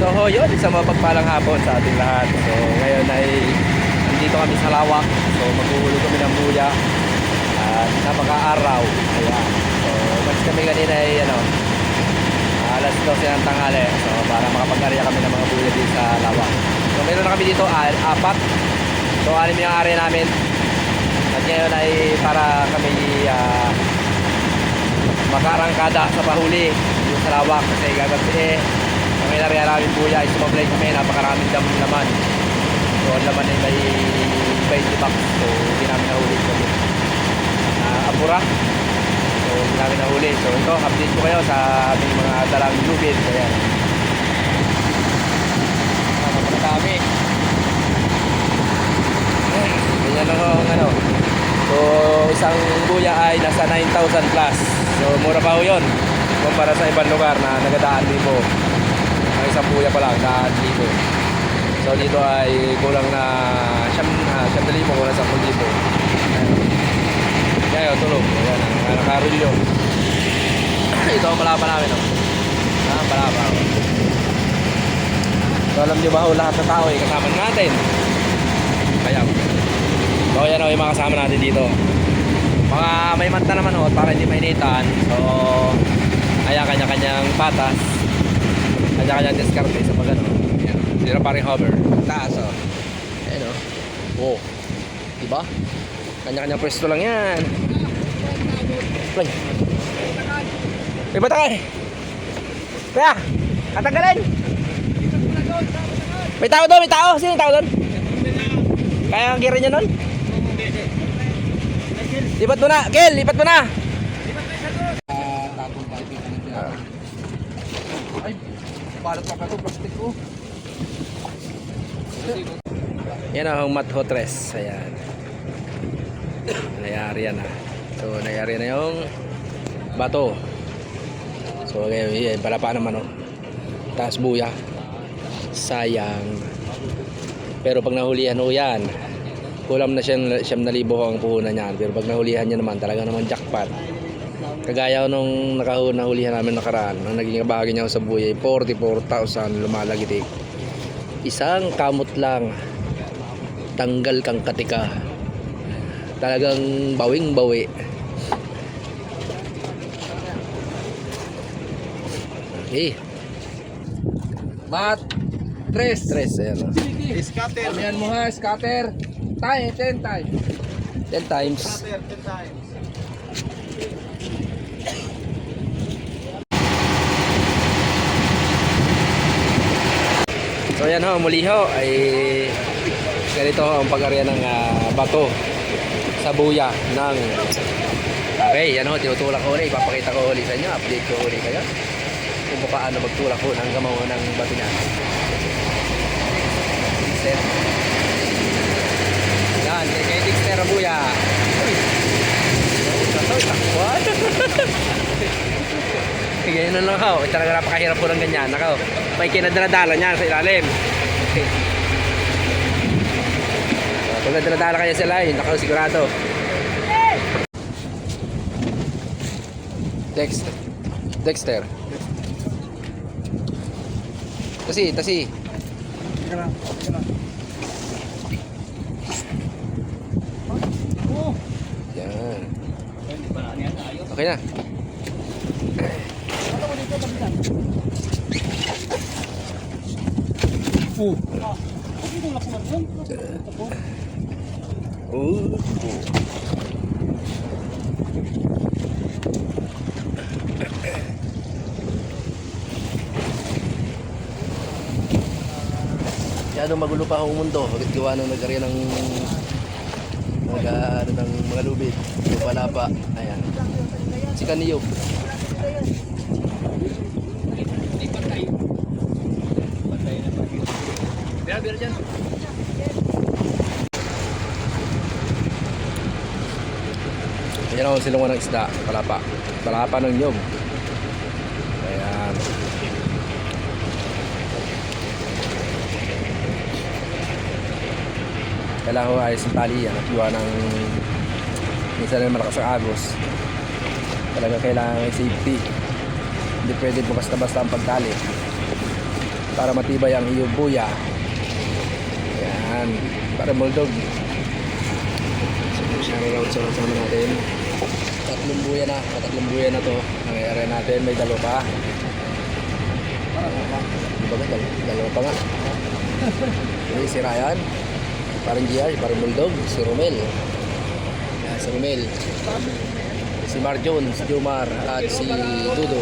So yun, isang mapagpalang hapon sa ating lahat. So ngayon ay nandito kami sa lawak. So maghuhuli kami ng buya. At napaka-araw. Ayan. So mas kami kanina ay ano, alas 12 ng tanghali. So para makapag-area kami ng mga buya dito sa lawak. So meron na kami dito ah, apat. So anim yung area namin. At ngayon ay para kami ah, makarangkada sa pahuli dito sa lawak kasi gagabi eh kami nariyan namin buya ay sumablay kami. Napakaraming dam naman. So ang laman ay may 20 bucks. So hindi namin nahuli kami uh, apura. So hindi namin nahuli. So ito update ko kayo sa aming mga dalang lubid. Kaya napakadami. Ganyan lang ang ano. So isang buya ay nasa 9,000 plus. So mura pa ho yun kumpara sa ibang lugar na nagadaan ang isang buya pa lang daan libo so dito ay kulang na siyam, ah, siyam na libo kulang sa 10 libo kaya yun tulog yan ang nakarilyo ito ang palapa namin oh. ah palapa oh. so alam nyo ba ho lahat ng tao ay kasama natin kaya So yan o yung mga kasama natin dito. Mga may manta naman o para hindi mainitan. So kaya kanya-kanyang patas. Kanya-kanyang diskarte sa pag ano. Yan. Sira pa rin hover. Taas o. Ayan. Oh. Diba? Kanya-kanyang pwesto lang yan. Play. May batakay. Kaya, katanggalin. May tao doon, may tao. Sino yung tao doon? Kaya ang gira niya nun? Lipat mo na, Kel, lipat mo na. Ay, balot pa ka to, plastic ko. Yan ang Matho Tres. Ayan. Nayari yan na. So, nayari na yung bato. So, ngayon, yan, pala pa naman, oh. Taas buya. Sayang. Pero pag nahulihan ho yan, kulam na siyang siyam na libo ang puhunan niyan. Pero pag nahulihan niya naman, talaga naman jackpot. Kagaya nung nakahuli nahulihan namin nakaraan, ang naging kabahagi niya sa buya, 44,000 lumalagitik. Isang kamot lang, tanggal kang katika. Talagang bawing bawi. Eh, Mat, tres. stress, ayan. oh. Scatter. Ano yan mo ha, scatter. Tayo, ten times. 10 times. Scatter, ten times. So yan ho, muli ho, ay ganito ho ang pag-arya ng ah, bato sa buya ng Okay, yan ho, tinutulak ko ulit, ipapakita ko ulit sa inyo, update ko ulit kayo kung paano magtulak ho ng gamaw ng bato niya. Dexter. Yan, kay kay Dexter buya. Uy! Ito, takbuhan. Ganyan lang ho. Talaga napakahirap po ng ganyan. Nakaw, may kinadaladala niyan sa ilalim. Pag nadaladala kayo sa line, nakaw sigurado. Dexter. Dexter. Tasi, tasi. Yan. Okay na. Oh. Oh. Yan magulo pa ang mundo. Bakit gawa nang nag-area ng nag ano, ng mga lubid. Lupalapa. Ayan. Si Kaniyog. Bira dyan. Yan ako silungan ng isda, palapa. Palapa ng nyog. Ayan. Kailangan ko ayos yung tali yan at iwa ng minsan na malakas ang agos. Talaga kailangan may safety. Hindi pwede po basta-basta ang pagtali. para matibay ang iyong buya. Yan. Para muldog. So, shout out sa kasama natin. Tatlong buya na. Tatlong buya na to. Ang area natin. May dalo pa. Di ba ba? Dal- Dalawa pa nga. Okay, si Ryan. Parang Gia, parang Muldog. Si Romel. Yan, si Romel. Si Mar Jones, Jomar, at si Dudo.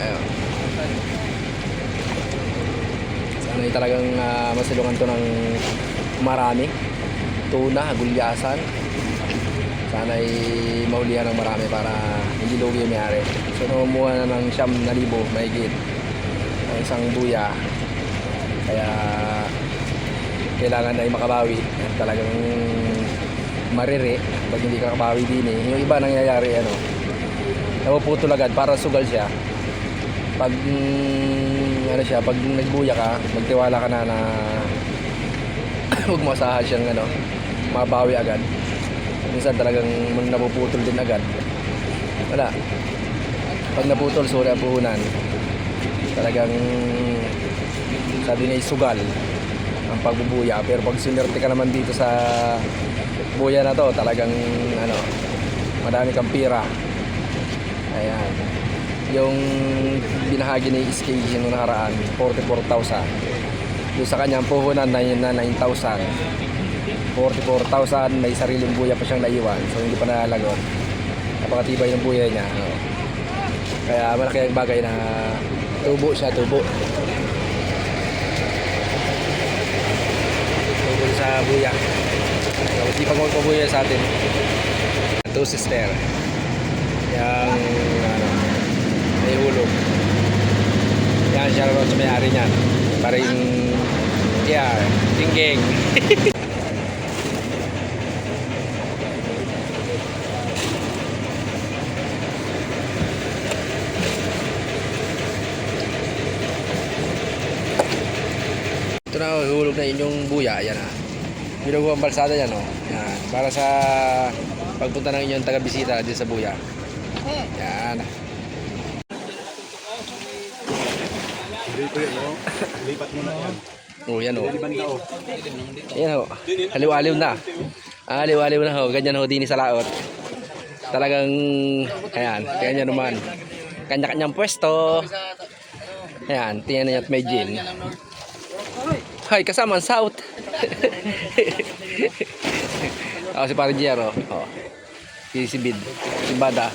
Ayun. Sana ay talagang uh, masilungan to ng marami. Tuna, gulyasan. Sana ay maulihan ng marami para hindi lugi yung mayari. So namamuha na ng siyam na libo, mahigit. Ang isang buya. Kaya kailangan na ay makabawi. Talagang marire pag hindi ka kabawi din eh. Yung iba nangyayari ano, napuputol agad para sugal siya. Pag mm, ano siya, pag nagbuya ka, magtiwala ka na na huwag mo asahan siyang ano, mabawi agad. Minsan talagang napuputol din agad. Wala. Pag naputol, sorry ang puhunan. Talagang sabi niya sugal ang pagbubuya. Pero pag sinerte ka naman dito sa buya na to, talagang ano, madami kang pira. Ayan. Yung binahagi ni SK yung nakaraan, 44,000. Yung sa kanyang puhunan na yun na 9,000. 44,000, may sariling buya pa siyang naiwan. So hindi pa nalalagot. Napakatibay ng buya niya. ano. Kaya malaki ang bagay na tubo siya, tubo. Tubo sa buya. So, hindi pa magpabuya sa atin. Two sister. Yang ano, may hulog. Yan siya rin sa may-ari niyan. Paring yeah, tingking. Ito na, oh, hulog na inyong buya. Ayan na. Bilog ang balsada yan, oh. Yan. Para sa pagpunta ng inyong taga-bisita dito sa buya. Yan. Dito no? Lipat mo na yan. Oh, yan, oh. Oh. Ayan, oh. Aliw-aliw na. Ah, Aliw-aliw na, oh. Ganyan, oh. Dini sa laot. Talagang, ayan. Ganyan naman. Kanya-kanyang pwesto. Ayan. Tingnan niya at may gin. Hay, kasama ang South. oh, si Parang Jero. Oh. Si si Bid. Si Bada.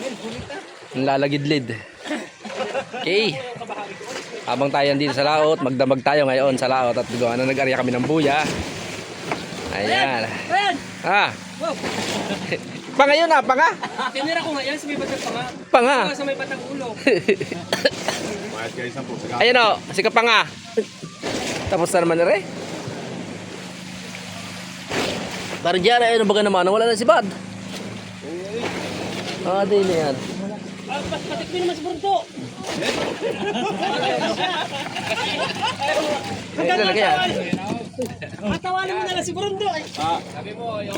Ang lalagidlid. Okay. Habang tayo dito sa laot, magdamag tayo ngayon sa laot at gawa na nag-arya kami ng buya. Ayan. Ah. Panga yun ah, panga. Tinira ko nga yan sa may batang panga. Panga. Sa may batang ulo. Ayan o, si Kapanga. Tapos na naman na rin. Parang dyan, ayun ang baga naman, wala na si Bad. Ah, di na yan. Ah, patik mo naman sa burdo. Ayun na yan. Patawanan mo na lang si Brundo. Ah. Sabi mo, yung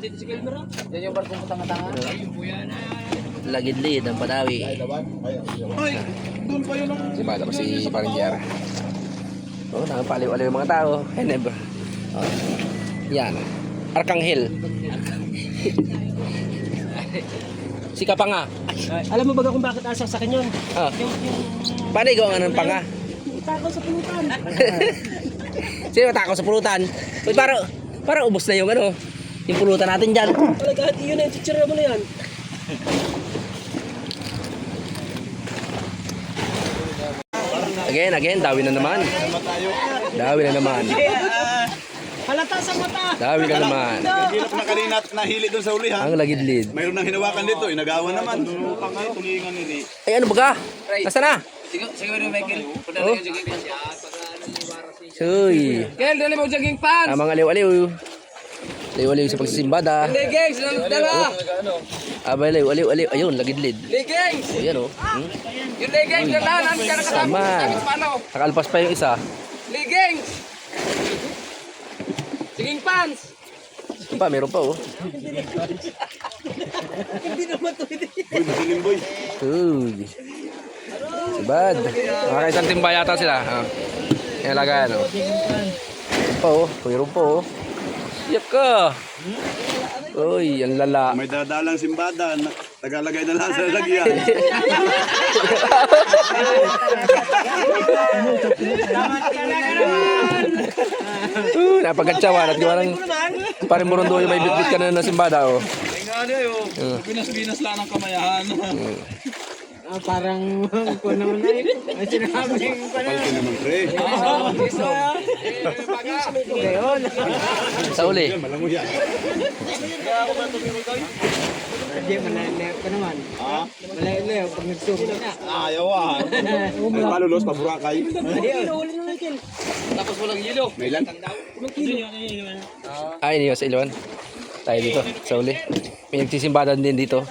dito si Kelmer. Yan yung barkong tanga-tanga. Lagid-lid ang padawi. Ay, doon pa yun ang... Si Bad ako si parang dyan. Oh, nakapaliw-aliw yung mga tao. Hey, never. Oh. Yan. Arkanghel. si Kapanga. Alam mo ba kung bakit asa sa kanyon? Ah, Yung, yung paano ikaw nga ng panga? itakaw sa pulutan. Sino matakaw sa pulutan? Uy, para, para ubos na yung ano, yung pulutan natin dyan. Talaga, yun na yung chichira mo na yan. Again, again, dawi na naman. Dawi na naman. Halata sa mata. Dawi na naman. Hirap na kanina at nahili doon sa ulihan. Ang lagidlid. Mayroon nang hinawakan dito, inagawan naman. Pang ano, tulingan ni Ay, ano ba ka? Nasaan na? Sige, sige Michael. Punta Oh. Suy. Kel, dali mo jogging pants. Ah, mga liw-aliw. Liw-aliw sa pagsisimbada. Leggings, dala. Abay, liw-aliw, aliw. Ayun, lagidlid. Leggings. Ayan o. Hmm? Yung leggings, dala. Nang ka nakasama. Sama. Nakalpas pa yung isa. Leggings. Jogging pants. Ito pa, meron pa oh. Hindi naman to. Uy, masilim boy. Uy. Sabad. Mga kaisang timba yata sila. Ha? Yung lagayan oh. Pa oh. Meron pa oh. Yap ka. Uy, ang lala. May dadalang simbada. na- Tagalagay na lang sa lagyan. Uh, napagkatsawan at gawa ng parang murundo yung may bitbit ka na ng simbada oh. Pinas-pinas lang ng kamayahan. Ah, parang ko naman ay. Ay sinabing ko na. Palki naman pre. Ngayon. Sa uli. Malango yan. Hindi, malayo ko naman. Ha? Malayo pag nagsubo na. Ayaw ah. Ay, palulos, paburakay. Uli na natin. May ilan? Ay, hindi sa Ilwan. Tayo dito, sa uli. May nagsisimbadan din dito.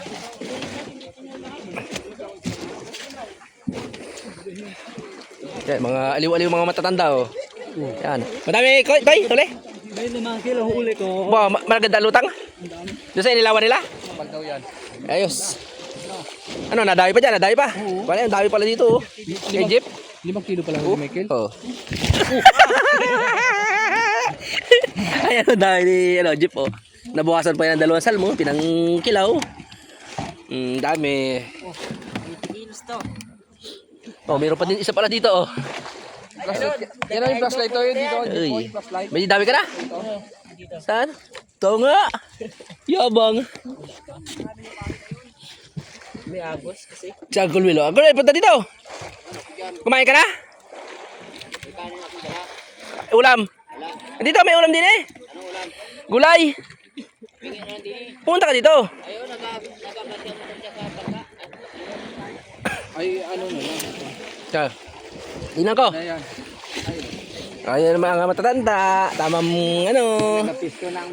Yan, mga aliw-aliw mga matatanda oh. Yan. Madami, koy, koy, uli. May limang kilo huli ko. Ba, ma maganda lutang. Doon sa inilawan nila? Ayos. Ano, nadawi pa dyan, nadawi pa. Wala, ang dami pala dito oh. Kay Jeep. Limang kilo pala Oh. Michael. Oh. Ayan, ang dami ni ano, Jeep oh. Nabukasan pa yan ng dalawang salmo, pinang kilaw. Mm, dami. Kilos to. Oh, meron pa din isa pala dito oh. Yan ang flashlight to yun dito. Uy. May dami ka na? Saan? Ito nga. Yabang. May agos kasi. Sa Uncle Willow. Uncle punta dito. Kumain ka na? Ulam. Dito, may ulam din eh. Gulay. Punta ka dito. Ay, ano na lang. Siya. Tingnan ko. Ayan. Ayan mga matatanda. Tamang ano.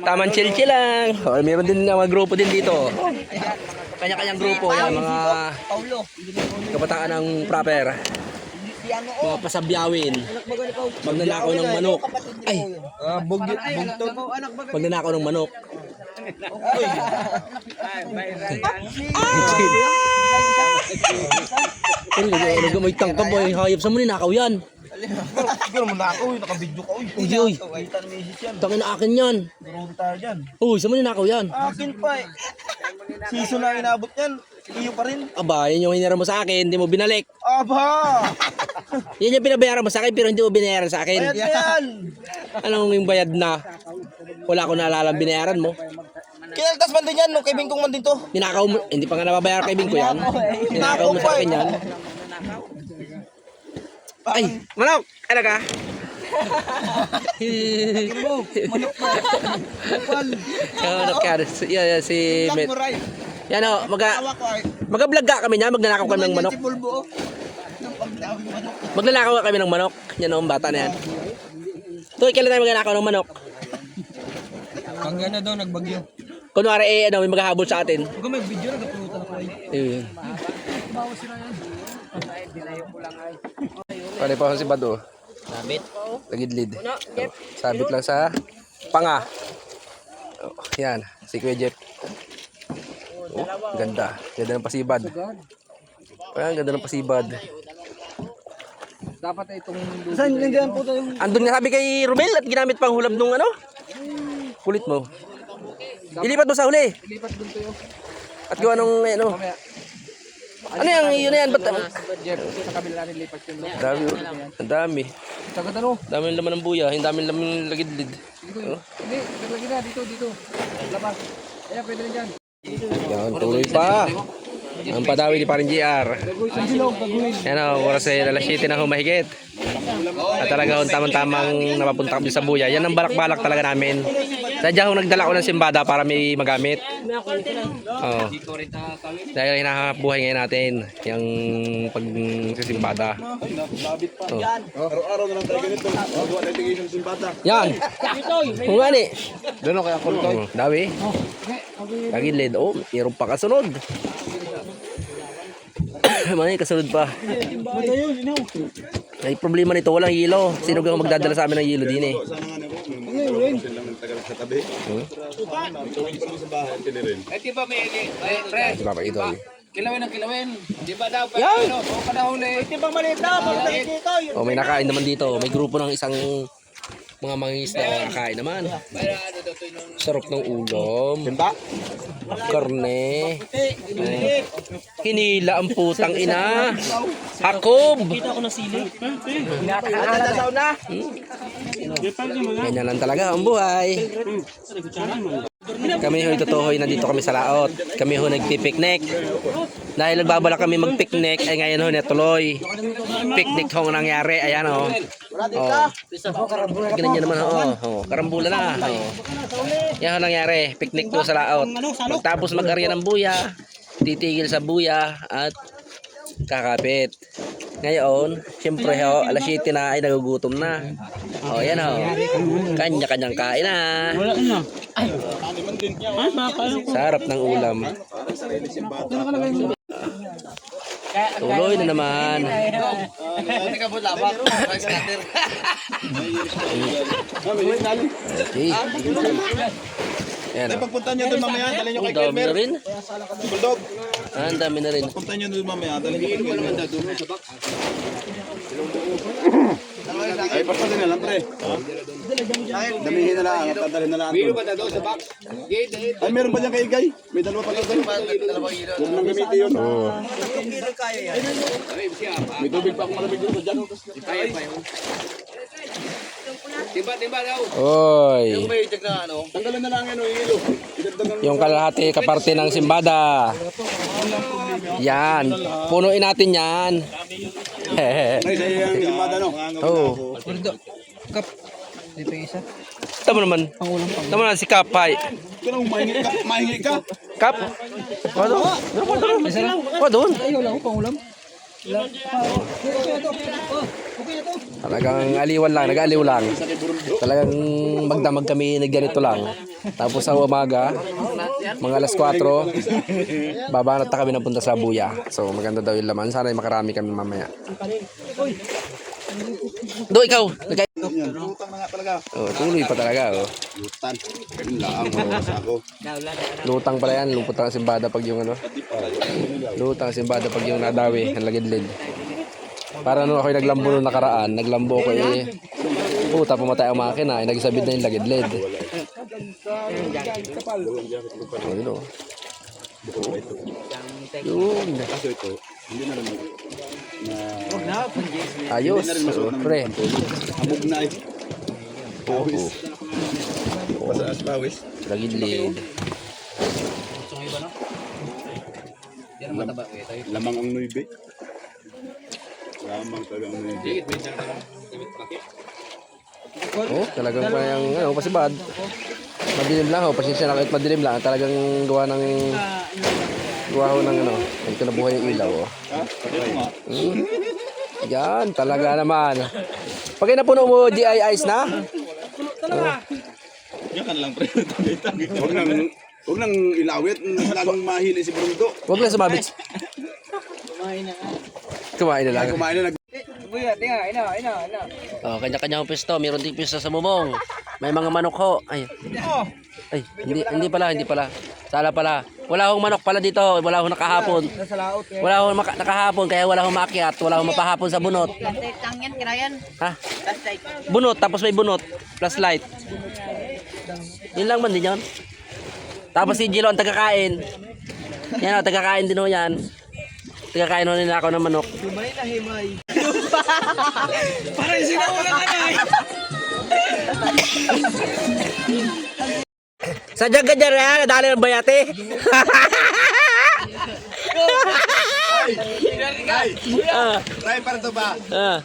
Tamang chill-chill lang. O, meron din mga grupo din dito. Kanya-kanyang grupo. Yan, mga Paulo. kabataan ng proper. Ano Mga pasabyawin. Magnanakaw ng manok. Ay, Ah, bug bugton. Anak ba? magnanakaw ng manok. Pero nag may tangkab boy, hayop sa muni nakaw yan. Siguro mo na ako, naka-video ka. Uy, Uy, uy. Tangin na akin yan. Grabe tayo dyan. Uy, sa muni nakaw yan. Akin pa eh. Season na inabot yan. Iyo pa rin. Aba, yun yung hinira mo sa akin, hindi mo binalik. Aba! Yan yung pinabayaran mo sa akin, pero hindi mo binayaran sa akin. Bayad na yan! Anong yung bayad na? Wala ko naalala ang binayaran mo. Kinaltas man din yan, no? Kay Bingkong man din to. Ninakaw mo, hindi pa nga nababayar kay Bingko yan. Ninakaw mo sa akin yan. Ay, manok! Ano ka? Manok ka. Si, yan, yan, si Met. Yan o, maga, ko ay. maga-vlog ka kami niya, magnanakaw kami ng manok. Manok. Magnanakaw kami ng manok. Yan o, ang bata na yan. Tuloy, kailan tayo magnanakaw ng manok? Ang gana daw, nagbagyo. Kunwari eh, ano, may maghahabol sa atin. Kung may video, nagapulutan ako ay. Ayun. Pare pa si Bado. Sabit. Tagidlid. Sabit lang sa panga. Oh, yan, si Kuya Jeff. Oh, ganda. Ganda ng pasibad. Ayan, ganda ng pasibad. Dapat ay itong... Saan nandiyan po tayo? Andun nga sabi kay Romel at ginamit pang hulab nung ano? Kulit mo. Ilipat mo sa huli. Lipat dun tayo. At gawa nung ano. Ano yung yun na yan? Ba't Jeff, sa kabila natin lipat yun. Ang dami. oh. Ang dami. Taga ano? Dami ng laman ng buya. Ang dami ng laman ng lagidlid. Oh. Hindi, naglagay na dito, dito. Labas. Ayan, pwede rin dyan. Yan, tuloy pa. Ang padawi ni parin GR. Yan o, oras ay alas 7 na humahigit. At talaga tamang-tamang napapunta kami sa buya. Yan ang balak-balak talaga namin. Sadya akong nagdala ko ng simbada para may magamit. Oo. Dahil hinahanap buhay ngayon natin. Yung pag-simbada. Oh. Araw-araw na lang tayo ganito. Magawa na tigation simbada. Yan! Kung gani. Doon kaya ako Oh, dawi. Kagilid. Oh, meron pa kasunod. May kasunod pa. Ay problema nito, walang yelo. Sino kang magdadala sa amin ng yelo din eh? Sana nga na po. May mga lang ng tagal Sa tabi. Hmm? Tuwing pa sa bahay. Eh, di ba may, may, pre, Di ba pa ito? eh. kilawin ang kilawin. Di ba daw, pa, Yan! ano, o panahuli. Di ba maliit na, maliit dito. Oh, may nakain naman dito. May grupo ng isang mga mangingisda na nakain naman. Sarap ng ulam. Tinta? Karne. Hinila ang putang ina. Hakob. Kita ko ng sili. Ganyan lang talaga ang buhay. Kami ho'y totoo nandito kami sa laot. Kami ho nagpipiknik. Dahil nagbabalak kami magpiknik, ay ngayon ho natuloy. Picnic ho ang nangyari. Ayan ho. Oh. Ganun niya naman ho. Oh. Karambula na. Oh. Yan ho nangyari. Picnic po sa laot. Tapos mag-arya ng buya. Titigil sa buya at kakapit. Ngayon, siyempre ho, alas 7 na ay nagugutom na. O, yan ho. Kanya-kanyang kain na. Sarap ng ulam. Tuloy na naman. Yan o. Pagpunta niyo doon mamaya, dali niyo Ang kay dami Kelmer. na rin. Bulldog, Ah, Ang dami na rin. punta niyo doon mamaya, dali niyo kay Kelmer. Ay, basta din na lang, pre. Damihin na lang, at dadalhin na lang. Biro ba na daw sa box? Gate, gate. Ay, meron pa dyan kay Igay. May dalawa pa lang doon. Huwag nang gamitin yun. Oo. May tubig pa akong malamig dito dyan. Kaya pa yun. Timba, timba daw. Oy. May itig na ano. Tanggalin na lang yan, o ilo. Idagdagan Yung kalahati kaparte ng simbada. Yan. Punuin natin yan. Ay, sa iyang simada, no? Oo. Tama naman. Tama naman si Kapay. Ito na, mahingi ka. Mahingi ka. Kap. Ano doon? Ano doon? Ayaw lang pang ulam. Talagang aliwan lang, nag-aliw lang. Talagang magdamag kami na ganito lang. Tapos sa umaga, mga alas 4, babanat na kami na punta sa Buya. So maganda daw yung laman. Sana ay makarami kami mamaya. Do, ikaw! Yan, lutang na nga talaga. oh, tuloy pa talaga. Oh. Lutan. Lang, sa ako. Lutang pala yan, lupot ang simbada pag yung ano. Lutang ang simbada pag yung nadawi, ang lagidlid. Para nung ako'y naglambo nung nakaraan, naglambo ko eh, puta pumatay ang makina, eh, nagsabit na yung lagidlid. Oh, yun oh. Yun. Kaso ito, hindi na naman na Ayos. Oh, pre. habog na eh. Pawis. Pasaas pawis. Lagidlid. Lamang ang nuibe. Lamang talaga ang nuibe. Oh, talagang pa yung ano, pasibad. Madilim lang ho, pasensya na kahit madilim lang, talagang gawa ng gawa ho ng ano, ito na buhay yung ilaw oh. Hmm. Yan, talaga naman. Pag napuno mo GI ice na, Yan ka na lang pre. Huwag nang Huwag nang ilawit, lalong mahili si Brundo. wag lang sumabit. Kumain na lang. Kumain na nag... Kuya, tinga, ina, ina, ina. Oh, kanya-kanya ang pwesto. Meron din pwesto sa mumong. May mga manok ho. Ay. Ay, hindi hindi pala, hindi pala. Sala pala. Wala hong manok pala dito. Wala hong nakahapon. Wala hong maka- nakahapon kaya wala hong makiat. Wala hong mapahapon sa bunot. Lang yan, kirayan. Ha? Bunot, tapos may bunot. Plus light. Yun lang man din yun. Tapos si Jilo ang tagakain. Yan o, tagakain din o yan. Tagakain o nila ako ng manok. Parang sinawa lang ano eh. Sa jaga dyan yan, nadali ng bayate. ah, Try para to ba? ah.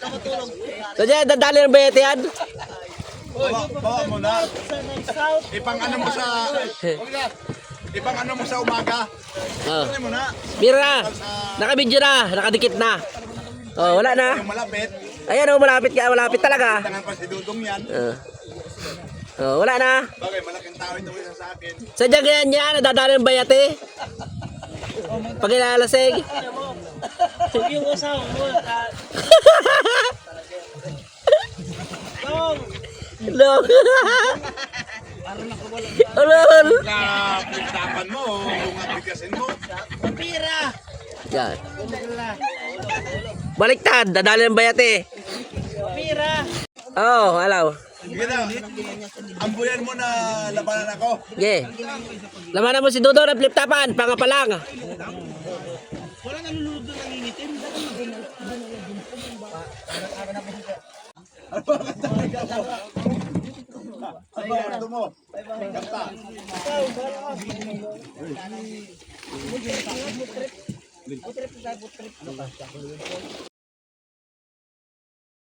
Sa dyan, nadali ng bayate yan. Bawa, mo na. Ipang ano mo sa... Ipang ano mo sa umaga. Ah. Mo na? Mira, nakabidyo na, nakadikit na. Oh, wala na. Malapit. Ayan o, malapit ka, malapit talaga. Tangan pa si Dudong yan. Ah. Oh, wala na. Bagay, malaking tao ito isa sa akin. Sa ganyan yan, nadadali ng bayate. Pag ilalasig. Yung asawa mo, ah, Long. Ulol! Na pintapan mo, yung aplikasin mo. Pira! Yan. Baliktad, dadali ng bayate. Pira! Oo, oh, alaw. Sige na, ambuyan mo na labanan ako. Sige. Laman mo si Dodo ng flip-tapan, panga pa lang. Walang nalulunod doon nangingitim. Ano ba gusto mo? Kanta.